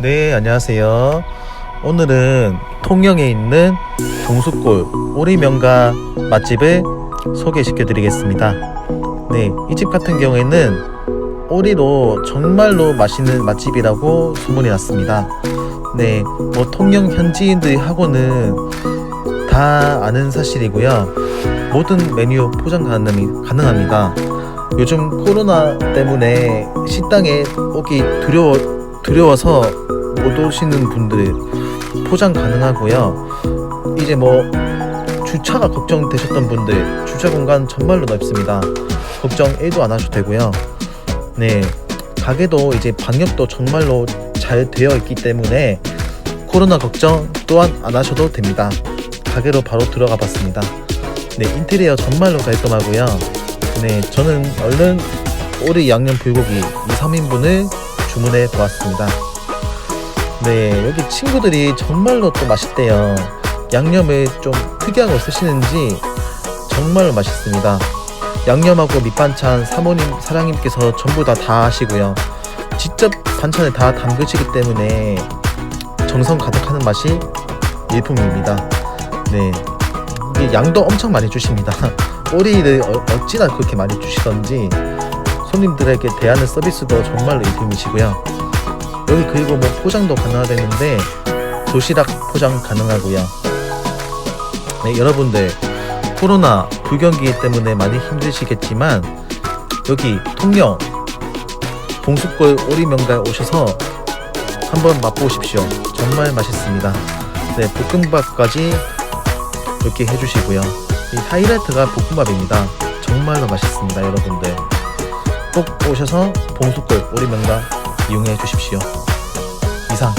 네, 안녕하세요. 오늘은 통영에 있는 동수골 오리명가 맛집을 소개시켜 드리겠습니다. 네, 이 집 같은 경우에는 오리로 정말로 맛있는 맛집이라고 소문이 났습니다. 네, 뭐 통영 현지인들이 하고는 다 아는 사실이고요. 모든 메뉴 포장 가능합니다. 요즘 코로나 때문에 식당에 오기 두려워 두려워서 못 오시는 분들 포장 가능하고요. 이제 뭐 주차가 걱정되셨던 분들 주차 공간 정말로 넓습니다. 걱정 1도 안 하셔도 되고요. 네 가게도 이제 방역도 정말로 잘 되어 있기 때문에 코로나 걱정 또한 안 하셔도 됩니다. 가게로 바로 들어가 봤습니다. 네 인테리어 정말로 깔끔하고요. 네 저는 얼른 오리 양념 불고기 2, 3인분을 주문해 보았습니다. 네, 여기 친구들이 정말로 또 맛있대요. 양념을 좀 특이한 걸 쓰시는지 정말로 맛있습니다. 양념하고 밑반찬 사모님, 사장님께서 전부 다 다 하시고요. 직접 반찬을 다 담그시기 때문에 정성 가득하는 맛이 일품입니다. 네, 양도 엄청 많이 주십니다. 오리를 어- 어찌나 그렇게 많이 주시던지 손님들에게 대하는 서비스도 정말로 일품이시고요. 여기 그리고 뭐 포장도 가능하다는데 도시락 포장 가능하고요. 네, 여러분들 코로나 불경기 때문에 많이 힘드시겠지만 여기 통영 봉수골 오리명가에 오셔서 한번 맛보십시오. 정말 맛있습니다. 네, 볶음밥까지 이렇게 해주시고요. 이 하이라이트가 볶음밥입니다. 정말로 맛있습니다, 여러분들. 꼭 오셔서 봉수골 오리명가 이용해 주십시오. 이상